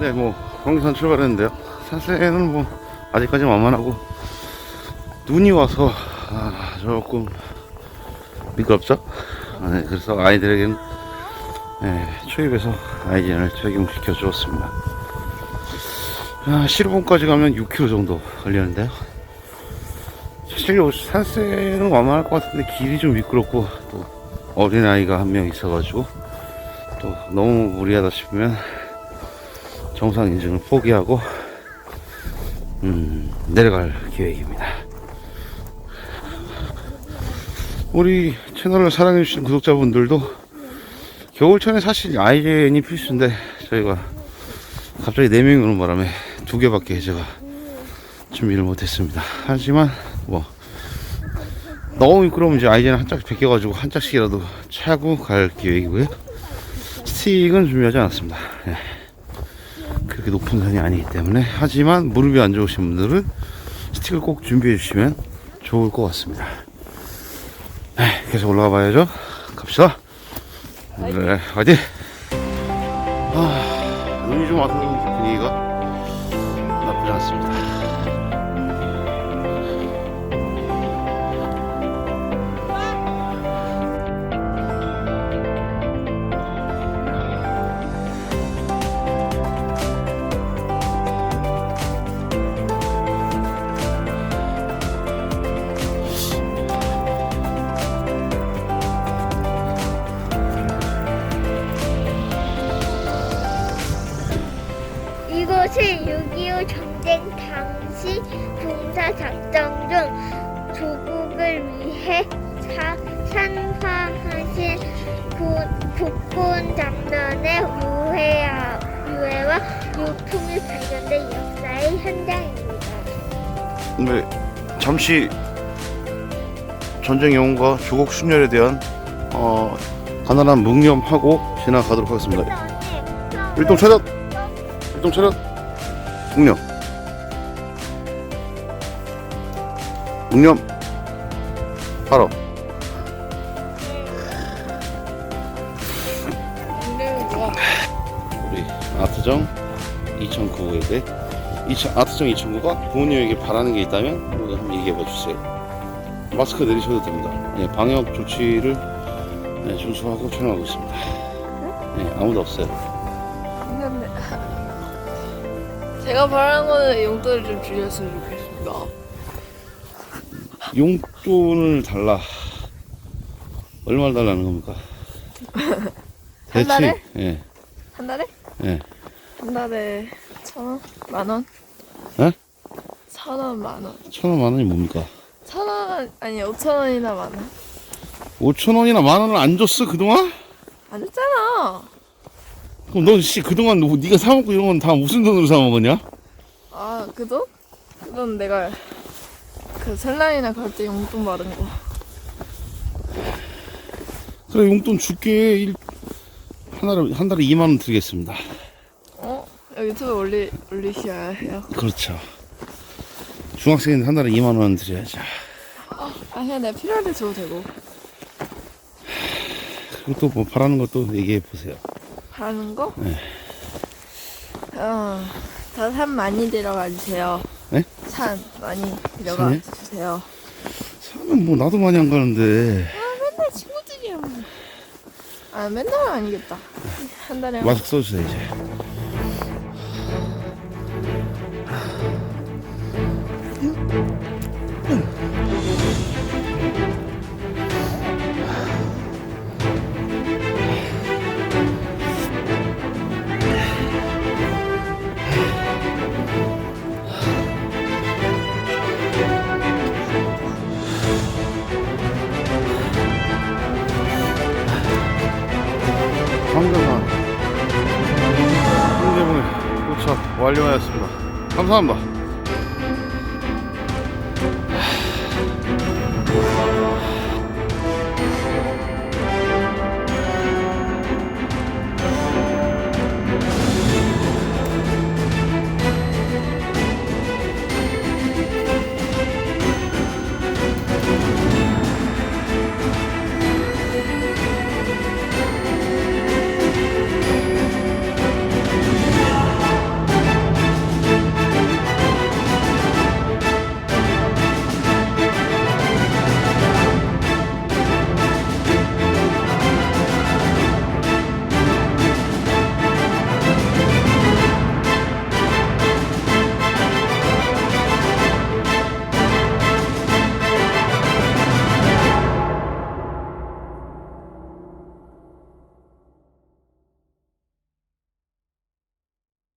네, 뭐 경기산 출발했는데요. 산세는 뭐 아직까지 만만하고 눈이 와서 아, 조금 미끄럽죠. 아, 네, 그래서 아이들에게는 네, 초입에서 아이젠을 적용시켜 주었습니다. 아, 시루봉까지 가면 6km 정도 걸리는데요. 사실 요 산세는 만만할 것 같은데 길이 좀 미끄럽고 또 어린 아이가 한 명 있어가지고 또 너무 무리하다 싶으면 정상 인증을 포기하고 음, 내려갈 계획입니다. 우리 채널을 사랑해주신 구독자분들도 겨울철에 사실 아이젠이 필수인데 저희가 갑자기 4명이 오는 바람에 두 개밖에 제가 준비를 못했습니다. 하지만 뭐 너무 미끄러우면 이제 아이젠 한 짝씩 벗겨가지고 한 짝씩이라도 차고 갈 계획이고요. 스틱은 준비하지 않았습니다. 예. 그렇게 높은 산이 아니기 때문에 하지만 무릎이 안 좋으신 분들은 스틱을 꼭 준비해 주시면 좋을 것 같습니다. 네, 계속 올라가 봐야죠. 갑시다. 네, 화이팅! 아, 눈이 좀 와서 분위기가 나쁘지 않습니다. 이곳은 6.25 전쟁 당시 군사 작전 중 조국을 위해 사, 산화하신 군- 국군 장면의 유해와, 유해와 유품이 발견된 역사의 현장입니다. 네, 잠시 전쟁 영웅과 조국 순혈에 대한 어, 간단한 묵념하고 지나가도록 하겠습니다. 일동 차렷! 일동 차렷! 묵념. 묵념. 바로. 우리 아트정 2009에게 2000, 아트정 2009가 부모님에게 바라는 게 있다면 한번 얘기해 봐 주세요. 마스크 내리셔도 됩니다. 네, 방역 조치를 네, 준수하고 촬영하고 있습니다. 네, 아무도 없어요. 제가 바라는 거는 용돈을 좀 줄였으면 좋겠습니다. 용돈을 달라. 얼마를 달라는 겁니까? 한 달에? 예, 한 달에? 예. 한 달에 천 원? 만 원? 에? 천 원, 만 원. 천 원, 만 원이 뭡니까? 천 원, 아니 오천 원이나 만 원. 오천 원이나 만 원을 안 줬어 그동안? 안 줬잖아. 그럼 너 씨 그동안 너- 네가 사 먹고 이런 건 다 무슨 돈으로 사 먹었냐? 아, 그 돈? 그돈 내가 그 설날이나 그럴 때 용돈 받은 거. 그래 용돈 줄게 일, 한 달에 한 달에 2만 원 드리겠습니다. 어? 유튜브 올리, 올리셔야 해요. 그렇죠. 중학생인데 한 달에 2만 원 드려야죠. 아, 그냥 내가 필요할 때 줘도 되고. 그리고 또 뭐 바라는 것도 얘기해 보세요. 바라는 거? 네. 어, 저 산 많이 데려가 주세요. 네? 산 많이 데려가 산이요? 주세요. 사면 뭐 나도 많이 안 가는데 맨날 친구들이야. 뭐. 아 맨날은 아니겠다. 한 달에 한 마스크 써주세요 이제. 황금한 황금의 도착 완료하였습니다. 감사합니다.